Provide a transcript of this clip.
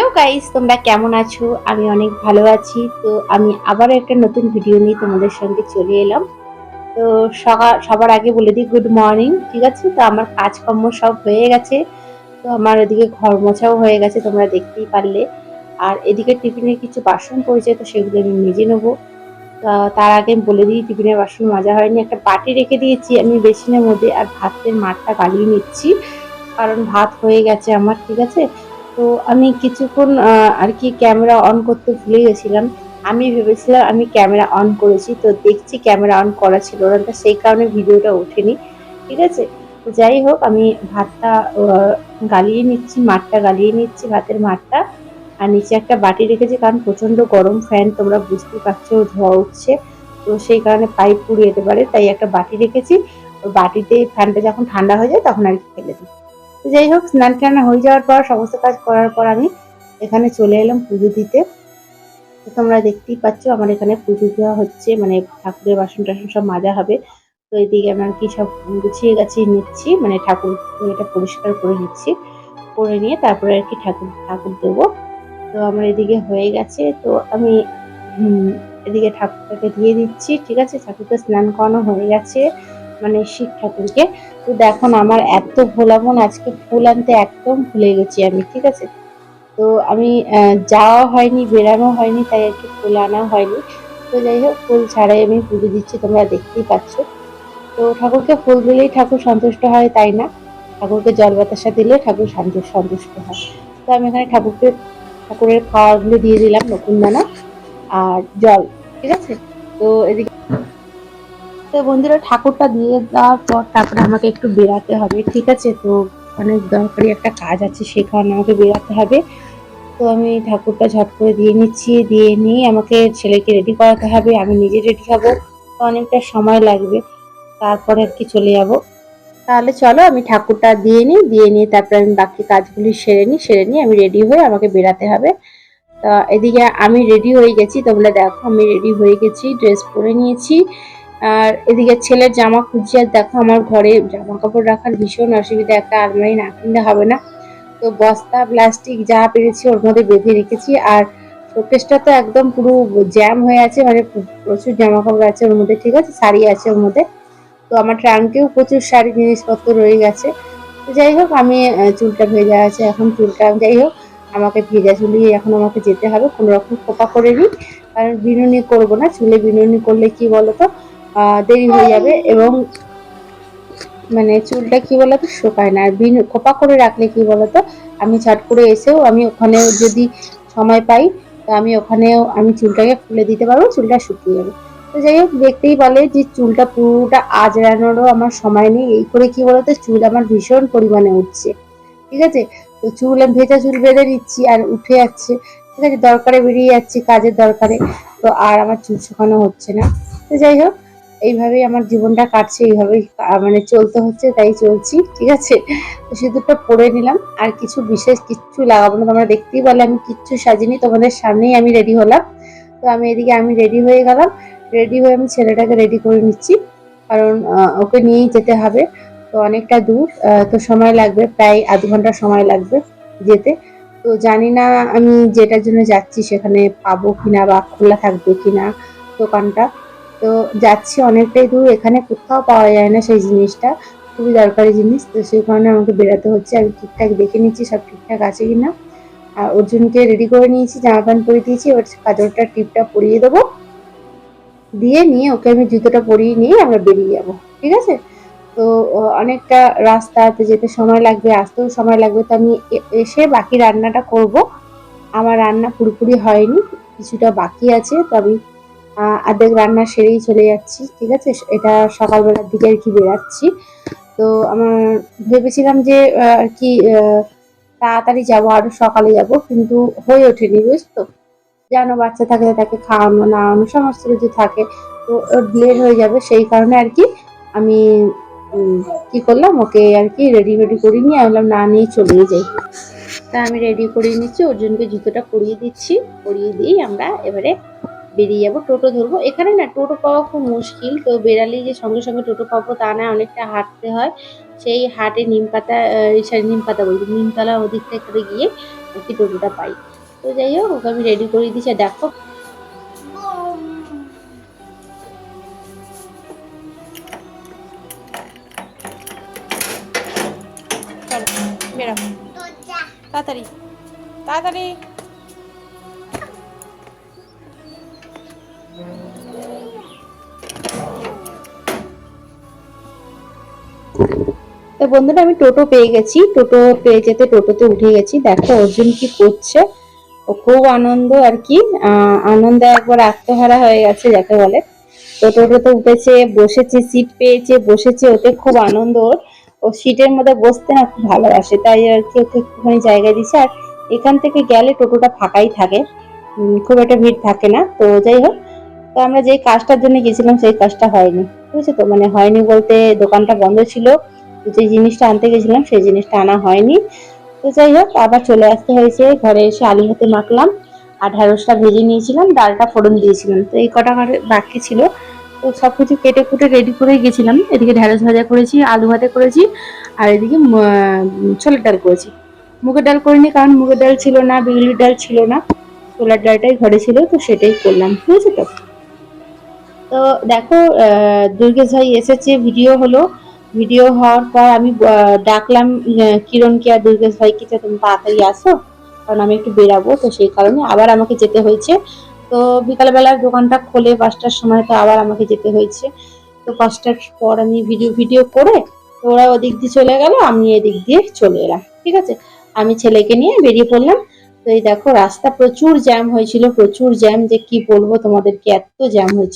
Hello guys, তোমরা কেমন আছো? আমি অনেক ভালো আছি। তো আমি আবারও একটা নতুন ভিডিও নিয়ে তোমাদের সঙ্গে চলে এলাম। তো সবার আগে বলে দিই গুড মর্নিং ঠিক আছে? তো আমার কাজকর্ম সব হয়ে গেছে। তো আমার এদিকে ঘর মোছাও হয়ে গেছে, তোমরা দেখতেই পারলে। আর এদিকে টিফিনের কিছু বাসন পড়েছে, তো সেগুলো আমি মেজে নেব। তার আগে আমি বলে দিই, টিফিনের বাসন মাজা হয়নি। একটা বাটি রেখে দিয়েছি আমি বেসিনের মধ্যে আর ভাতের মাঠটা গালিয়ে নিচ্ছি। কারণ ভাত হয়ে গেছে আমার, ঠিক আছে? তো আমি কিছুক্ষণ আর কি ক্যামেরা অন করতে ভুলে গেছিলাম। আমি ভেবেছিলাম আমি ক্যামেরা অন করেছি, তো দেখছি ক্যামেরা অন করা ছিল তো সেই কারণে ভিডিওটা ওঠেনি। ঠিক আছে? যাই হোক, আমি ভাতটা গালিয়ে নিচ্ছি, মাঠটা গালিয়ে নিচ্ছি, ভাতের মাঠটা। আর নিচে একটা বাটি রেখেছি, কারণ প্রচণ্ড গরম ফ্যান, তোমরা বুঝতে পারছ, ধোয়া উঠছে। তো সেই কারণে পাইপ পুড়িয়ে যেতে পারে, তাই একটা বাটি রেখেছি। বাটিতে ফ্যানটা যখন ঠান্ডা হয়ে যায়, তখন আর কি ফেলে দিই। যাই হোক, স্নান টান হয়ে যাওয়ার পর, সমস্ত কাজ করার পর আমি এখানে চলে এলাম পুজো দিতে। তো তোমরা দেখতেই পাচ্ছ, আমার এখানে পুজো দেওয়া হচ্ছে মানে ঠাকুরের বাসন টাসন সব মাজা হবে। তো এদিকে আমি আর কি সব গুছিয়ে গাছিয়ে নিচ্ছি মানে ঠাকুর এটা পরিষ্কার করে নিচ্ছি। করে নিয়ে তারপরে আর কি ঠাকুর ঠাকুর দেবো। তো আমার এদিকে হয়ে গেছে, তো আমি এদিকে ঠাকুরটাকে দিয়ে দিচ্ছি, ঠিক আছে? ঠাকুরকে স্নান করানো হয়ে গেছে। মানে শিব ঠাকুরকে তো দেখো আমার এত ভোলামন আজকে ফুল আনতে একদম ভুলে গেছি আমি, ঠিক আছে? তো আমি যাওয়া হয়নি বেরানো হয়নি, তাই আর কি ফুল আনা হয়নি। তো যাই হোক, ফুল ছাড়াই আমি পুজো দিচ্ছি, তোমরা দেখতেই পাচ্ছ। তো ঠাকুরকে ফুল দিলেই ঠাকুর সন্তুষ্ট হয়, তাই না? ঠাকুরকে জল বাতাসা দিলে ঠাকুর সন্তুষ্ট হয়। তো আমি এখানে ঠাকুরকে, ঠাকুরের খাওয়ারগুলো দিয়ে দিলাম নতুন দানা আর জল, ঠিক আছে? তো এদিকে তো বন্ধুরা ঠাকুরটা দিয়ে দেওয়ার পর তারপরে আমাকে একটু বেরাতে হবে, ঠিক আছে? তো অনেক দরকারি একটা কাজ আছে কারণে আমাকে বেরাতে হবে। তো আমি ঠাকুরটা ঝট করে দিয়ে নিচ্ছি, দিয়ে নিয়ে আমাকে ছেলেকে রেডি করাতে হবে, আমি নিজে রেডি হব। তো অনেকটা সময় লাগবে, তারপরে আর কি চলে যাব। তাহলে চলো, আমি ঠাকুরটা দিয়ে নিই, দিয়ে নিয়ে তারপরে আমি বাকি কাজগুলি সেরে নিই, সেরে নিয়ে আমি রেডি হয়ে আমাকে বেরাতে হবে। তা এদিকে আমি রেডি হয়ে গেছি, তোমরা দেখো আমি রেডি হয়ে গেছি ড্রেস পরে নিয়েছি। আর এদিকে ছেলের জামা খুঁজছি আর দেখো আমার ঘরে জামা কাপড় রাখার ভীষণ অসুবিধা একটা আলমারি না কিনলে হবে না। তো বস্তা প্লাস্টিক যা পেরেছি ওর মধ্যে বেঁধে রেখেছি আর শোকেসটা তো একদম পুরো জ্যাম হয়ে আছে মানে প্রচুর জামা কাপড় আছে ওর মধ্যে ঠিক আছে? শাড়ি আছে ওর মধ্যে। তো আমার ট্রাঙ্কেও প্রচুর শাড়ি জিনিসপত্র রয়ে গেছে। তো যাই হোক আমি চুলটা ভেজা আছে এখন চুলটা যাই হোক আমাকে ভেজা চুলিয়ে এখন আমাকে যেতে হবে কোনো রকম খোপা করে নিই। কারণ বিনুনি করব না চুলে বিনুনি করলে কি বলো আহ, দেরি হয়ে যাবে এবং মানে চুলটা কি বলতো, শুকায় না। আর বিন খোপা করে রাখলে কি বলতো, আমি ছাট করে এসেও আমি ওখানে যদি সময় পাই, তো আমি ওখানেও আমি চুলটাকে খুলে দিতে পারব, চুলটা শুকিয়ে যাবে। তো যাই হোক, দেখতেই বলে যে চুলটা পুরোটা আজরানোরও আমার সময় নেই। এই করে কি বলতো, চুল আমার ভীষণ পরিমাণে উঠছে। ঠিক আছে? তো চুল ভেজা চুল বেঁধে দিচ্ছি আর উঠে যাচ্ছে। ঠিক আছে? দরকারে বেরিয়ে যাচ্ছি, কাজের দরকারে। তো আর আমার চুল শুকানো হচ্ছে না। তো যাই হোক এইভাবেই আমার জীবনটা কাটছে, এইভাবেই মানে চলতে হচ্ছে, তাই চলছি, ঠিক আছে? তো সিঁদুরটা পরে নিলাম, আর কিছু বিশেষ কিচ্ছু লাগাবো না, তোমরা দেখতেই পারলে আমি কিচ্ছু সাজিনি, তোমাদের সামনেই আমি রেডি হলাম। তো আমি এদিকে আমি রেডি হয়ে গেলাম রেডি হয়ে আমি ছেলেটাকে রেডি করে নিচ্ছি, কারণ ওকে নিয়েই যেতে হবে। তো অনেকটা দূর তো সময় লাগবে, প্রায় আধ ঘণ্টা সময় লাগবে যেতে। তো জানি না আমি যেটার জন্য যাচ্ছি, সেখানে পাবো কিনা বা খোলা থাকবে কিনা দোকানটা। তো যাচ্ছি অনেকটাই দূর, এখানে কোথাও পাওয়া যায় না সেই জিনিসটা, খুবই দরকারি জিনিস, তো সেই কারণে আমাকে বেরোতে হচ্ছে, আমি ঠিকঠাক দেখে নিচ্ছি সব ঠিকঠাক আছে কিনা। আর অর্জুনকে রেডি করে নিয়েছি, জামা প্যান্ট পরিয়ে দিয়েছি ওর কাজলটা টিপটা পরিয়ে দেবো। দিয়ে নিয়ে ওকে আমি জুতোটা পরিয়ে নিয়ে আমরা বেরিয়ে যাব, ঠিক আছে? তো অনেকটা রাস্তাতে যেতে সময় লাগবে, আসতেও সময় লাগবে, তো আমি এসে বাকি রান্নাটা করব। আমার রান্না পুরোপুরি হয়নি, কিছুটা বাকি আছে, তো আমি অর্ধেক রান্না সেরেই চলে যাচ্ছি, ঠিক আছে? এটা সকালবেলার দিকে আর কি বেরাচ্ছি তো আমার ভেবেছিলাম যে আর কি তাড়াতাড়ি যাব, আরও সকালে যাব, কিন্তু হয়ে ওঠেনি বুঝতো জানো, বাচ্চা থাকলে তাকে খাওয়ানো, নাওয়ানো, সমস্ত কিছু থাকে। তো লেট হয়ে যাবে, সেই কারণে আর কি আমি কি করলাম, ওকে আর কি রেডি রেডি করে নিয়ে বললাম, না, নিয়ে চলেই যাই। তা আমি রেডি করিয়ে নিচ্ছি অর্জুনকে জুতোটা পরিয়ে দিচ্ছি, পরিয়ে দিয়েই আমরা এবারে বেরিয়ে যাব টোটো ধরবো। এখানে না টোটো পাওয়া খুব মুশকিল তো বেরালেই যে সঙ্গে সঙ্গে টোটো পাবো তা না অনেকটা হাঁটতে হয়। সেই হাটে নিম পাতা সরি নিম পাতা বলছি নিমতলা ওদিক থেকে গিয়ে নাকি টোটোটা পাই। তো যাই হোক ওকে আমি রেডি করে আর দেখো। তাড়াতাড়ি তাড়াতাড়ি। তো বন্ধুরা, আমি টোটো পেয়ে গেছি। টোটো পেয়ে যেতে টোটোতে উঠে গেছি। দেখো, অর্জুন কি করছে। ও খুব আনন্দ আর কি। আনন্দে একবার আত্মহারা হয়ে গেছে, যাকে বলে। তো টোটোতে উঠেছে, বসেছে সিট পেয়েছে, বসেছে, ওতে খুব আনন্দ ওর। ও সিটের মধ্যে বসতে না খুব ভালোবাসে, তাই আর কি ওকে একটুখানি জায়গা দিচ্ছে আর এখান থেকে গেলে টোটোটা ফাঁকাই থাকে। খুব একটা ভিড় থাকে না। তো যাই হোক তো আমরা যেই কাজটার জন্য গেছিলাম, সেই কাজটা হয়নি। বুঝেছ তো? মানে হয়নি বলতে দোকানটা বন্ধ ছিল। যে জিনিসটা আনতে গেছিলাম, সেই জিনিসটা আনা হয়নি। তো যাই হোক, আবার চলে আসতে হয়েছে। ঘরে এসে আলু হাতে মাখলাম, আর ঢ্যাঁড়সটা ভেজে নিয়েছিলাম, ডালটা ফোড়ন দিয়েছিলাম। তো এই কটা ঘরে বাকি ছিল। তো সব কিছু কেটে কুটে রেডি করে গেছিলাম। এদিকে ঢ্যাঁড়স ভাজা করেছি, আলু ভাতে করেছি, আর এদিকে ছোলার ডাল করেছি। মুগের ডাল করিনি, কারণ মুগের ডাল ছিল না, বিউলির ডাল ছিল না। ছোলার ডালটাই ঘরে ছিল, তো সেটাই করলাম। আছে তো? তো দেখো দুর্গেশ ভাই এসেছে ভিডিও হলো। ভিডিও হওয়ার পর আমি ডাকলাম কিরণকে আর দুর্গেশ ভাইকে যে তুমি তাড়াতাড়ি আসো, কারণ আমি একটু বেরাবো, তো সেই কারণে আবার আমাকে যেতে হয়েছে। তো বিকালবেলার দোকানটা খোলে, পাঁচটার সময় তো আবার আমাকে যেতে হয়েছে। তো পাঁচটার পর আমি ভিডিও ভিডিও করে তো ওরা ওদিক দিয়ে চলে গেল, আমি এদিক দিয়ে চলে এলাম, ঠিক আছে? আমি ছেলেকে নিয়ে বেরিয়ে পড়লাম। তো এই দেখো, রাস্তা প্রচুর জ্যাম হয়েছিল, প্রচুর জ্যাম যে কি বলব তোমাদেরকে, এত জ্যাম হয়েছিল।